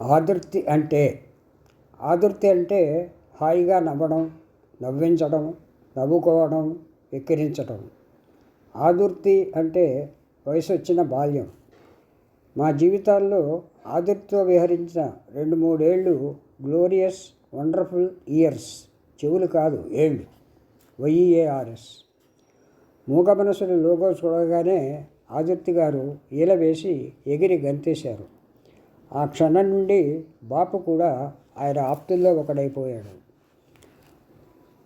ఆదుర్తి అంటే ఆదుర్తి అంటే హాయిగా నవ్వడం నవ్వించడం నవ్వుకోవడం వెక్కిరించడం ఆదుర్తి అంటే వయసు వచ్చిన బాల్యం. మా జీవితాల్లో ఆదుర్తితో విహరించిన రెండు మూడేళ్ళు గ్లోరియస్ వండర్ఫుల్ ఇయర్స్ చెవులు కాదు ఏళ్ళు వైఈఏఆర్ఎస్ మూగ మనసులు లోగో చూడగానే ఆదుర్తి గారు ఈల వేసి ఎగిరి గంతేశారు. ఆ క్షణం నుండి బాపు కూడా ఆయన ఆప్తుల్లో ఒకడైపోయాడు.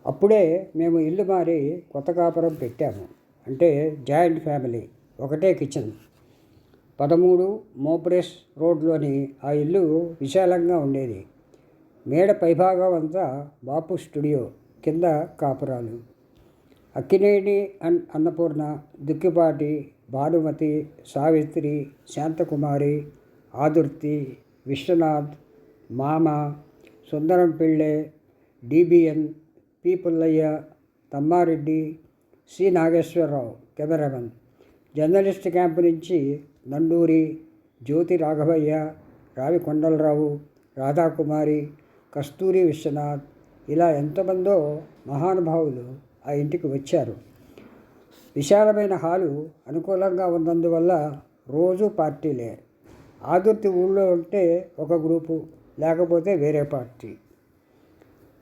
అప్పుడే మేము ఇల్లు మారి కొత్త కాపురం పెట్టాము. అంటే జాయింట్ ఫ్యామిలీ ఒకటే కిచెన్. పదమూడు మోప్రెస్ రోడ్లోని ఆ ఇల్లు విశాలంగా ఉండేది. మేడ పైభాగం అంతా బాపు స్టూడియో కింద కాపురాలు. అక్కినేని అన్ Annapurna Dukkipati Bhanumathi Savitri Santhakumari Adurthi Vishwanath Mama Sundaram Pillai D B N P Pullaiah Tammareddy C. Nageswara Rao cameraman. Journalist camp నుంచి నండూరి జ్యోతి రాఘవయ్య రావి కొండలరావు రాధాకుమారి కస్తూరి విశ్వనాథ్ ఇలా ఎంతమందో మహానుభావులు ఆ ఇంటికి వచ్చారు. విశాలమైన హాలు అనుకూలంగా ఉన్నందువల్ల రోజు పార్టీలే. ఆదుర్తి ఊళ్ళో ఉంటే ఒక గ్రూపు లేకపోతే వేరే పార్టీ.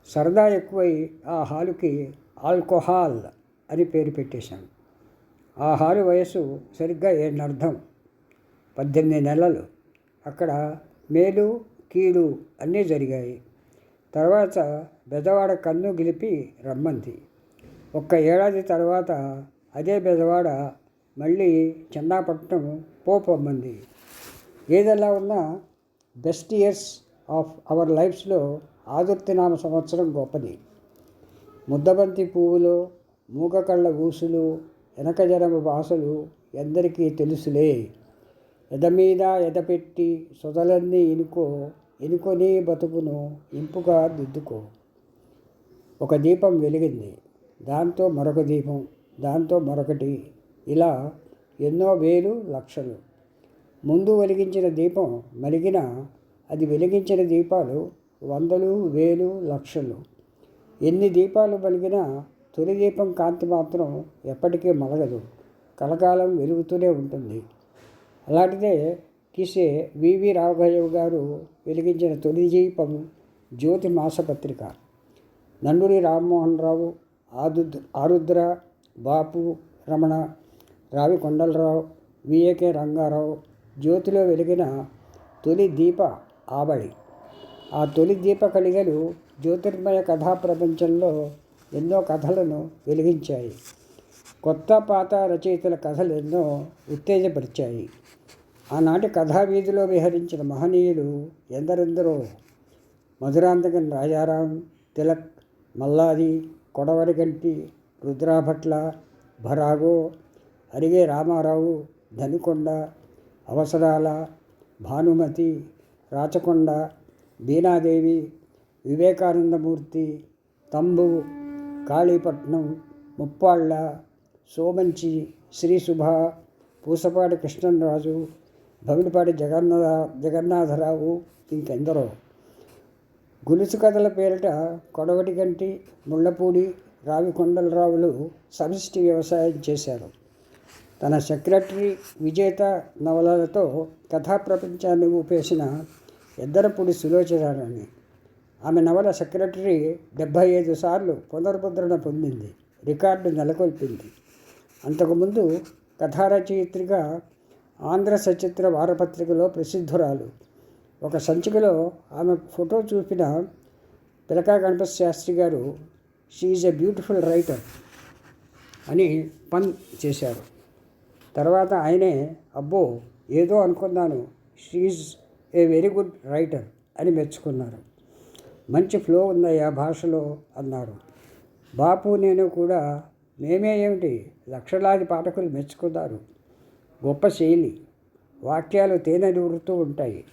సరదా ఎక్కువై ఆ హాలుకి ఆల్కహాల్ అని పేరు పెట్టేశాం. ఆ హాలు వయసు సరిగ్గా ఏనర్థం. పద్దెనిమిది నెలలు. అక్కడ మేలు కీడు అన్నీ జరిగాయి. తర్వాత బెదవాడ కన్ను గెలిపి రమ్మంది. ఒక్క ఏడాది తర్వాత అదే బెదవాడ మళ్ళీ చెన్నాపట్నం పోపమ్మంది ఏదెలా ఉన్నా బెస్ట్ ఇయర్స్ ఆఫ్ అవర్ లైఫ్స్లో ఆదుర్తినామ సంవత్సరం గొప్పది. ముద్దబంతి పువ్వులు మూగకళ్ళ ఊసులు వెనకజనమ భాషలు ఎందరికీ తెలుసులే. ఎదమీద ఎదపెట్టి సొదలన్నీ ఇనుకో ఇనుకొని బతుకును ఇంపుగా దిద్దుకో. ఒక దీపం వెలిగింది. దాంతో మరొక దీపం దాంతో మరొకటి. ఇలా ఎన్నో వేలు లక్షలు. ముందు వెలిగించిన దీపం మలిగిన అది వెలిగించిన దీపాలు వందలు వేలు లక్షలు. ఎన్ని దీపాలు వెలిగినా తొలి దీపం కాంతి మాత్రం ఎప్పటికీ మలగదు. కలకాలం వెలుగుతూనే ఉంటుంది. అలాంటిదే కిసే వివి రాఘయ్య గారు వెలిగించిన తొలి దీపం జ్యోతి మాసపత్రిక. నండూరి రామ్మోహన్ రావు ఆదు ఆరుద్ర బాపు రమణ రావి కొండలరావు విఏకే రంగారావు జ్యోతిలో వెలిగిన తొలి దీప ఆవళి. ఆ తొలి దీప కలిగలు జ్యోతిర్మయ కథా ప్రపంచంలో ఎన్నో కథలను వెలిగించాయి. కొత్త పాత రచయితల కథలు ఎన్నో ఉత్తేజపరిచాయి. ఆనాటి కథావీధిలో విహరించిన మహనీయులు ఎందరెందరో? మధురాంతకన్ రాజారాం తిలక్ మల్లాది కొడవరిగంటి రుద్రాభట్ల భరాగో అరిగే రామారావు ధనికొండ అవసరాల భానుమతి రాచకొండ బీనాదేవి వివేకానందమూర్తి తంబు కాళీపట్నం ముప్పాళ్ళ సోమంచి శ్రీశుభ పూసపాటి కృష్ణరాజు భవిడిపాటి జగన్నాథ జగన్నాథరావు ఇంకెందరో. గులుసు కథల పేరిట కొడవటి గంటి ముళ్ళపూడి రావి కొండలరావులు సమిష్టి వ్యవసాయం చేశారు. తన సెక్రటరీ విజేత నవలలతో కథా ప్రపంచాన్ని ఊపేసిన ఎద్దరపూడి సులోచనారాణి. ఆమె నవల సెక్రటరీ డెబ్భై ఐదు సార్లు పునర్ముద్రణ పొందింది రికార్డు నెలకొల్పింది. అంతకుముందు కథారచయిత్రిగా ఆంధ్ర సచిత్ర వారపత్రికలో ప్రసిద్ధురాలు. ఒక సంచికలో ఆమె ఫోటో చూపిన పిలకా గణపతి శాస్త్రి గారు షీఈ్ ఎ బ్యూటిఫుల్ రైటర్ అని పన్ చేశారు. తర్వాత ఆయనే అబ్బో ఏదో అనుకున్నాను. She a very good writer అని మెచ్చుకున్నారు. మంచి ఫ్లో ఉందయ్యా భాషలో అన్నారు. బాపు నేను కూడా మేమే ఏమిటి? లక్షలాది పాఠకులు మెచ్చుకున్నారు. గొప్ప శైలి. వాక్యాలు తేనె ఊరుతూ ఉంటాయి.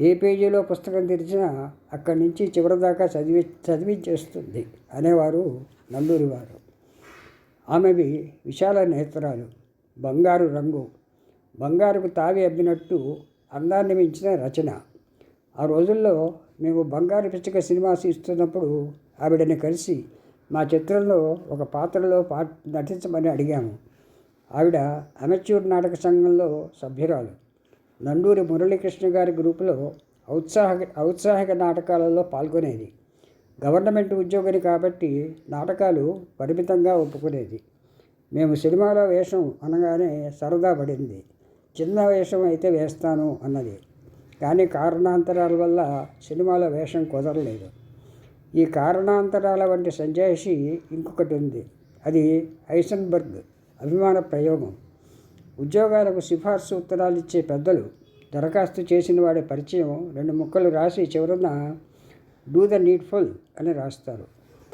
ఏ పేజీలో పుస్తకం తెరిచినా అక్కడి నుంచి చివరిదాకా చదివి చదివించేస్తుంది అనేవారు నందూరి వారు. ఆమెవి విశాల నేత్రాలు. బంగారు రంగు. బంగారుకు తావి అబ్బినట్టు అందాన్ని మించిన రచన. ఆ రోజుల్లో మేము బంగారు పిచ్చక సినిమా ఇస్తున్నప్పుడు ఆవిడని కలిసి మా చిత్రంలో ఒక పాత్రలో పా నటించమని అడిగాము. ఆవిడ అమెచ్యూర్ నాటక సంఘంలో సభ్యురాలు. నండూరి మురళీకృష్ణ గారి గ్రూపులో ఔత్సాహక ఔత్సాహిక నాటకాలలో పాల్గొనేది. గవర్నమెంట్ ఉద్యోగిని కాబట్టి నాటకాలు పరిమితంగా ఒప్పుకునేది. మేము సినిమాలో వేషం అనగానే సరదా పడింది. చిన్న వేషం అయితే వేస్తాను అన్నది. కానీ కారణాంతరాల వల్ల సినిమాలో వేషం కుదరలేదు. ఈ కారణాంతరాల వంటి సంజాయిషి ఇంకొకటి ఉంది. అది ఐసన్బర్గ్ అభిమాన ప్రయోగం. ఉద్యోగాలకు సిఫార్సు ఉత్తరాలు ఇచ్చే పెద్దలు దరఖాస్తు చేసిన వాడి పరిచయం రెండు ముక్కలు రాసి చివరన డూ ద నీడ్ఫుల్ అని రాస్తారు.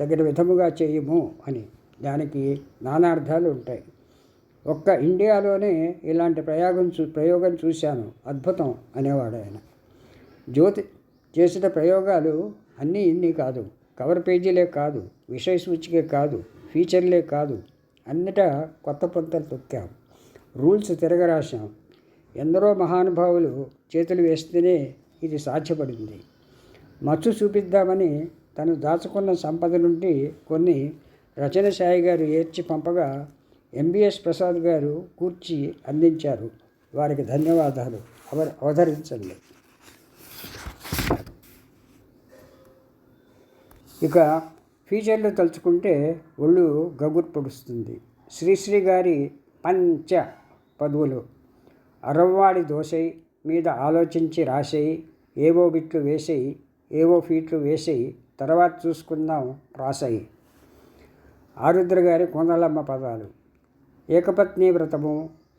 తగిన విధముగా చేయము అని. దానికి నానార్థాలు ఉంటాయి. ఒక్క ఇండియాలోనే ఇలాంటి ప్రయోగం చూ ప్రయోగం చూశాను. అద్భుతం అనేవాడు ఆయన. జ్యోతి చేసిన ప్రయోగాలు అన్నీ ఇన్ని కాదు. కవర్ పేజీలే కాదు. విషయ సూచికే కాదు. ఫీచర్లే కాదు. అన్నిటా కొత్త పొంతలు తొక్కాం. రూల్స్ తిరగరాశాం. ఎందరో మహానుభావులు చేతులు వేస్తేనే ఇది సాధ్యపడింది. మచ్చు చూపిద్దామని తను దాచుకున్న సంపద నుండి కొన్ని రచనశాయి గారు ఏర్చి పంపగా ఎంబీఎస్ ప్రసాద్ గారు కూర్చి అందించారు. వారికి ధన్యవాదాలు. అవ అవతరించండి. ఇక ఫీచర్లు తలుచుకుంటే ఒళ్ళు గగురు పొడుస్తుంది. శ్రీశ్రీ గారి పంచ పదువులు. అరవ్వాడి దోసై మీద ఆలోచించి రాసేయి ఏవో బిట్లు వేసేయి ఏవో ఫీట్లు వేసేయి తర్వాత చూసుకుందాం రాసాయి. ఆరుద్ర గారి కుందలమ్మ పదాలు. ఏకపత్ని వ్రతము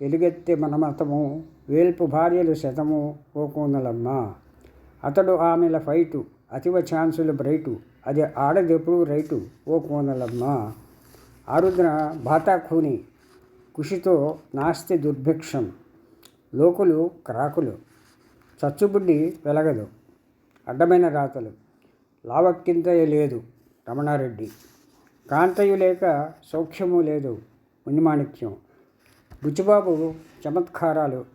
ఎలుగెత్తి మనమతము వేల్పు భార్యలు శతము ఓ కోనలమ్మ. అతడు ఆమెల ఫైటు అతివ ఛాన్సులు బ్రైటు అది ఆడదెప్పుడు రైటు ఓ కోనలమ్మ. ఆరుద్ర బాతాఖూని కుషితో నాస్తి దుర్భిక్షం లోకులు క్రాకులు చచ్చుబుడ్డి వెలగదు అడ్డమైన రాతలు లావక్కింతయ లేదు రమణారెడ్డి. కాంతయు లేక సౌఖ్యము లేదు. మునిమాణిక్యం. బుచ్చిబాబు చమత్కారాలు.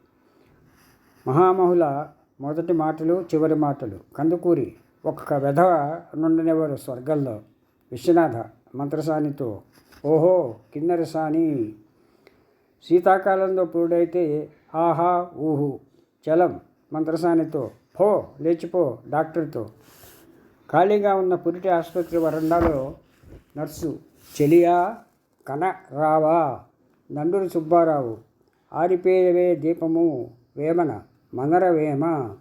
మహామహుల మొదటి మాటలు చివరి మాటలు. కందుకూరి ఒక్క వెధవ నుండనేవారు స్వర్గంలో. విశ్వనాథ మంత్రసానితో. ఓహో కిన్నెరసాని శీతాకాలంలో పురుడైతే ఆహా ఊహు. చలం మంత్రసానితో. పో లేచిపో డాక్టర్తో. ఖాళీగా ఉన్న పురిటి ఆసుపత్రి వరండాలో నర్సు చెలియా కన రావా సుబ్బారావు ఆరిపేరవే దీపము వేమన మనర వేమ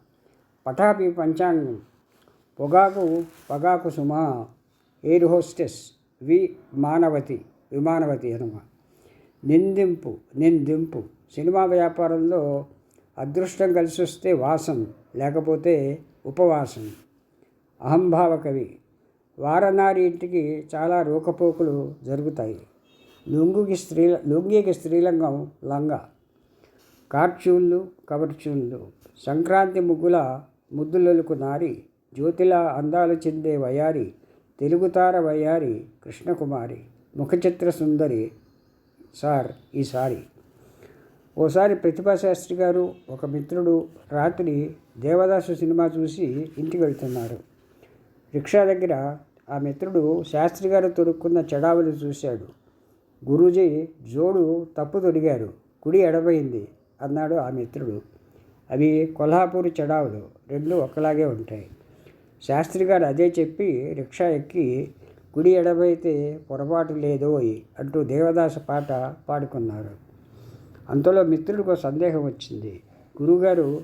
పటాపి పంచాంగం పొగాకు పొగాకు సుమ ఎయిర్ హోస్టెస్ వి మానవతి విమానవతి హనుమ. నిందింపు నిందింపు. సినిమా వ్యాపారంలో అదృష్టం కలిసి వస్తే వాసం లేకపోతే ఉపవాసం అహంభావ కవి వారనారి ఇంటికి చాలా రూకపోకులు జరుగుతాయి. లుంగుకి స్త్రీ లుంగికి స్త్రీలింగం లంగా కార్చూళ్ళు కవర్చూళ్ళు సంక్రాంతి ముగ్గుల ముద్దులొలుకు నారి జ్యోతిలా అందాలు చెందే వయారి తెలుగుతార వయారి కృష్ణకుమారి ముఖచిత్ర సుందరి సార్ ఈసారి ఓసారి ప్రతిభాశాస్త్రి గారు ఒక మిత్రుడు రాత్రి దేవదాసు సినిమా చూసి ఇంటికి వెళ్తున్నారు. రిక్షా దగ్గర ఆ మిత్రుడు శాస్త్రి గారు తొడుక్కున్న చెడావులు చూశాడు. గురూజీ జోడు తప్పు తొడిగారు. కుడి ఎడబైంది అన్నాడు ఆ మిత్రుడు. అవి కొల్హాపూర్ చెడావులు. రెండు ఒకలాగే ఉంటాయి. శాస్త్రి గారు అదే చెప్పి రిక్షా ఎక్కి కుడి ఎడబైతే పొరపాటు లేదోయ్ అంటూ దేవదాస పాట పాడుకున్నారు. అంతలో మిత్రుడికి సందేహం వచ్చింది. గురువుగారు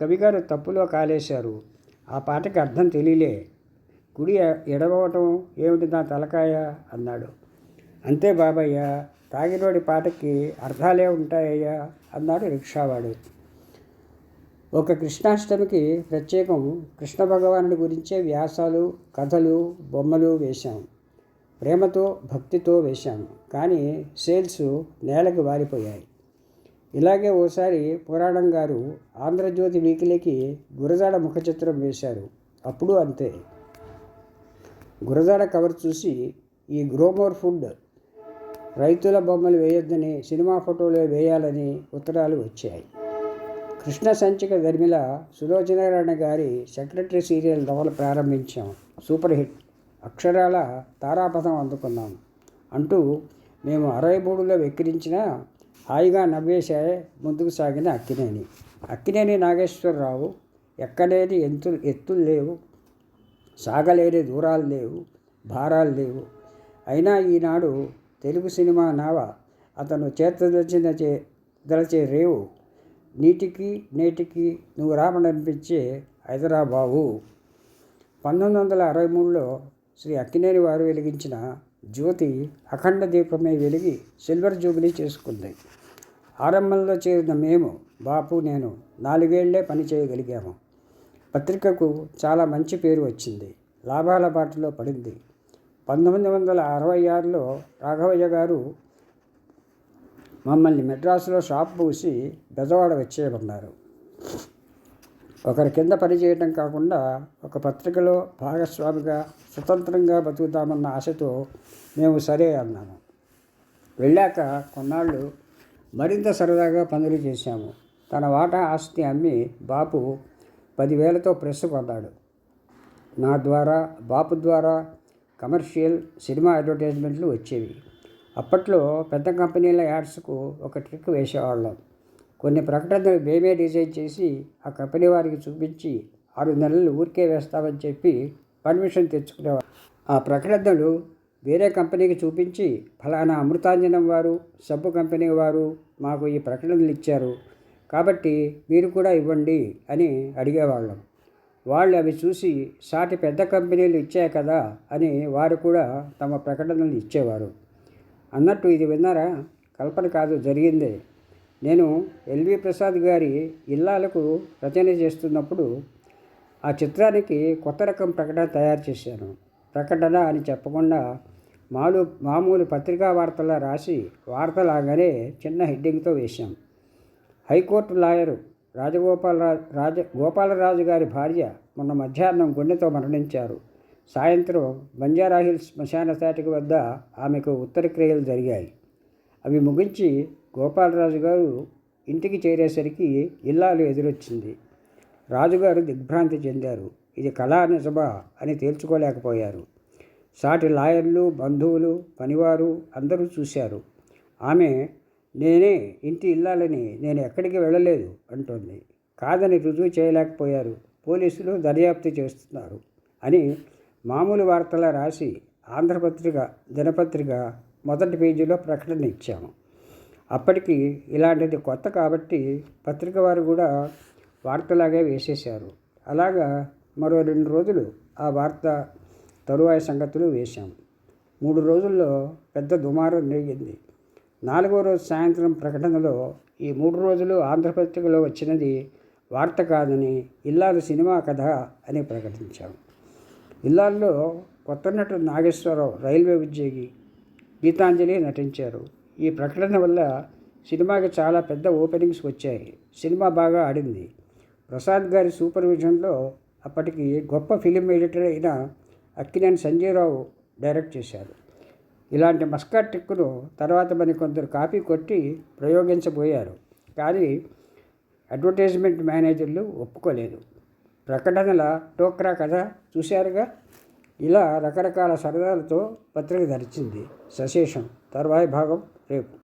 కవిగారు తప్పులో కాలేశారు. ఆ పాటకి అర్థం తెలియలే. కుడి ఎడవటం ఏమిటి నా తలకాయ? అన్నాడు. అంతే బాబయ్య తాగినోడి పాటకి అర్థాలే ఉంటాయ్యా అన్నాడు రిక్షావాడు. ఒక కృష్ణాష్టమికి ప్రత్యేకం కృష్ణ భగవానుడి గురించే వ్యాసాలు కథలు బొమ్మలు వేశాం. ప్రేమతో భక్తితో వేశాము కానీ సేల్స్ నేలకు వారిపోయాయి ఇలాగే ఓసారి పురాణం గారు ఆంధ్రజ్యోతి వీకిలీకి గురజాడ ముఖ చిత్రం వేశారు. అప్పుడు అంతే. గురజాడ కవర్ చూసి ఈ గ్రోమోర్ ఫుడ్ రైతుల బొమ్మలు వేయొద్దని సినిమా ఫోటోలు వేయాలని ఉత్తరాలు వచ్చాయి. కృష్ణ సంచిక ధర్మిల సులోచనారాయణ గారి సెక్రటరీ సీరియల్ నవల ప్రారంభించాం. Super hit. అక్షరాల తారాపథం అందుకున్నాం. అంటూ మేము అరవై మూడులో వెక్కిరించిన హాయిగా నవ్వేసే ముందుకు సాగిన అక్కినేని. అక్కినేని నాగేశ్వరరావు ఎక్కలేని ఎత్తు ఎత్తులు లేవు. సాగలేని దూరాలు లేవు భారాలు లేవు. అయినా ఈనాడు తెలుగు సినిమా నావ అతను చేర్చదలిచిన చే దలచే రేవు. నీటికి నేటికి నువ్వు రామననిపించే హైదరాబాబు పంతొమ్మిది వందల అరవై మూడులో శ్రీ అక్కినేని వారు వెలిగించిన జ్యోతి అఖండ దీపమే వెలిగి సిల్వర్ జూబిలీ చేసుకుంది. ఆరంభంలో చేరిన మేము బాపు నేను నాలుగేళ్ళే పని చేయగలిగాము. పత్రికకు చాలా మంచి పేరు వచ్చింది. లాభాల బాటలో పడింది. పంతొమ్మిది వందల అరవై ఆరులో రాఘవయ్య గారు మమ్మల్ని మెడ్రాసులో షాప్ పూసి బెజవాడ వచ్చేయమన్నారు. ఒకరి కింద పనిచేయటం కాకుండా ఒక పత్రికలో భాగస్వామిగా స్వతంత్రంగా బతుకుతామన్న ఆశతో మేము సరే అన్నాము. వెళ్ళాక కొన్నాళ్ళు మరింత సరదాగా పనులు చేశాము. తన వాటా ఆస్తి అమ్మి బాపు పదివేలతో ప్రెస్ కొన్నాడు నా ద్వారా బాపు ద్వారా కమర్షియల్ సినిమా అడ్వర్టైజ్మెంట్లు వచ్చేవి. అప్పట్లో పెద్ద కంపెనీల యాడ్స్కు ఒక ట్రిక్ వేసేవాళ్ళం. కొన్ని ప్రకటనలు మేమే డిజైన్ చేసి ఆ కంపెనీ వారికి చూపించి ఆరు నెలలు ఊరికే వేస్తామని చెప్పి పర్మిషన్ తెచ్చుకునేవారు ఆ ప్రకటనలు వేరే కంపెనీకి చూపించి ఫలానా అమృతాంజనం వారు సబ్బు కంపెనీ వారు మాకు ఈ ప్రకటనలు ఇచ్చారు. కాబట్టి మీరు కూడా ఇవ్వండి అని అడిగేవాళ్ళం. వాళ్ళు అవి చూసి సాటి పెద్ద కంపెనీలు ఇచ్చాయి కదా అని వారు కూడా తమ ప్రకటనలు ఇచ్చేవారు. అన్నట్టు ఇది విన్నారా? కల్పన కాదు జరిగిందే. నేను ఎల్వి ప్రసాద్ గారి ఇల్లాలకు రచన చేస్తున్నప్పుడు ఆ చిత్రానికి కొత్త రకం ప్రకటన తయారు చేశాను. ప్రకటన అని చెప్పకుండా మాలు మామూలు పత్రికా వార్తలా రాసి వార్తలాగానే చిన్న హెడ్డింగ్తో వేశాం. High court lawyer Rajagopalaraju Raja Gopalaraju గారి భార్య మొన్న మధ్యాహ్నం గుండెతో మరణించారు. సాయంత్రం బంజారా హిల్స్ శ్మశాన శాటిక వద్ద ఆమెకు ఉత్తరక్రియలు జరిగాయి. అవి ముగించి గోపాలరాజు గారు ఇంటికి చేరేసరికి ఇల్లాలు ఎదురొచ్చింది. రాజుగారు దిగ్భ్రాంతి చెందారు. ఇది కళా నిజమా అని తేల్చుకోలేకపోయారు. సాటి లాయర్లు బంధువులు పనివారు అందరూ చూశారు. ఆమె నేనే ఇంటి ఇల్లాలని నేను ఎక్కడికి వెళ్ళలేదు అంటోంది. కాదని రుజువు చేయలేకపోయారు. పోలీసులు దర్యాప్తు చేస్తున్నారు అని మామూలు వార్తలా రాసి ఆంధ్రపత్రిక దినపత్రిక మొదటి పేజీలో ప్రకటన ఇచ్చాము. అప్పటికి ఇలాంటిది కొత్త కాబట్టి పత్రిక వారు కూడా వార్తలాగే వేసేశారు. అలాగా మరో రెండు రోజులు ఆ వార్త తరువాయి సంగతులు వేశాం. మూడు రోజుల్లో పెద్ద దుమారం జరిగింది నాలుగో రోజు సాయంత్రం ప్రకటనలో ఈ మూడు రోజులు ఆంధ్రపత్రికలో వచ్చినది వార్త కాదని ఇల్లాలు సినిమా కథ అని ప్రకటించాం. ఇల్లాల్లో కొత్త నటుడు నాగేశ్వరరావు రైల్వే ఉద్యోగి గీతాంజలి నటించారు. ఈ ప్రకటన వల్ల సినిమాకి చాలా పెద్ద ఓపెనింగ్స్ వచ్చాయి. సినిమా బాగా ఆడింది. ప్రసాద్ గారి సూపర్విజన్లో అప్పటికి గొప్ప ఫిలిం ఎడిటర్ అయిన అక్కినేని సంజయరావు డైరెక్ట్ చేశారు. ఇలాంటి మస్కా టిక్కును తర్వాత మరి కొందరు కాపీ కొట్టి ప్రయోగించబోయారు. కానీ అడ్వర్టైజ్మెంట్ మేనేజర్లు ఒప్పుకోలేదు. ప్రకటనల టోక్రా కథ చూశారుగా? ఇలా రకరకాల సరదాలతో పత్రిక ధరిచింది సశేషం. తర్వాయి భాగం రేపు.